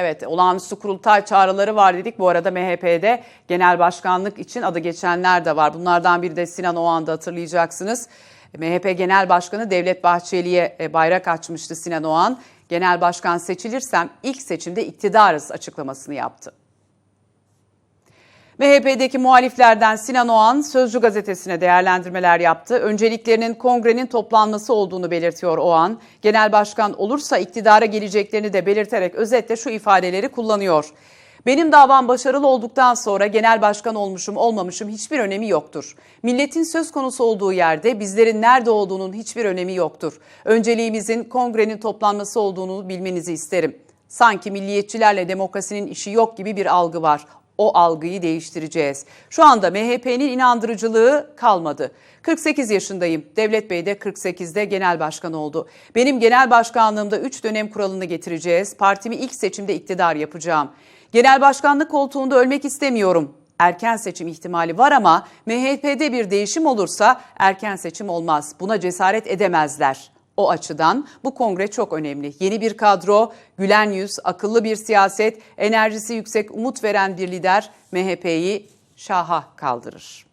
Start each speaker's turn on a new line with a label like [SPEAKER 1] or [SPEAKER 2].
[SPEAKER 1] Evet, olağanüstü kurultay çağrıları var dedik. Bu arada MHP'de genel başkanlık için adı geçenler de var. Bunlardan biri de Sinan Oğan'da hatırlayacaksınız. MHP Genel Başkanı Devlet Bahçeli'ye e, bayrak açmıştı Sinan Oğan. Genel başkan seçilirsem ilk seçimde iktidarız açıklamasını yaptı. MHP'deki muhaliflerden Sinan Oğan Sözcü gazetesine değerlendirmeler yaptı. Önceliklerinin kongrenin toplanması olduğunu belirtiyor Oğan. Genel başkan olursa iktidara geleceklerini de belirterek özetle şu ifadeleri kullanıyor. Benim davam başarılı olduktan sonra genel başkan olmuşum olmamışım hiçbir önemi yoktur. Milletin söz konusu olduğu yerde bizlerin nerede olduğunun hiçbir önemi yoktur. Önceliğimizin kongrenin toplanması olduğunu bilmenizi isterim. Sanki milliyetçilerle demokrasinin işi yok gibi bir algı var o algıyı değiştireceğiz. Şu anda MHP'nin inandırıcılığı kalmadı. 48 yaşındayım. Devlet Bey de 48'de genel başkan oldu. Benim genel başkanlığımda 3 dönem kuralını getireceğiz. Partimi ilk seçimde iktidar yapacağım. Genel başkanlık koltuğunda ölmek istemiyorum. Erken seçim ihtimali var ama MHP'de bir değişim olursa erken seçim olmaz. Buna cesaret edemezler. O açıdan bu kongre çok önemli. Yeni bir kadro, gülen yüz, akıllı bir siyaset, enerjisi yüksek, umut veren bir lider MHP'yi şaha kaldırır.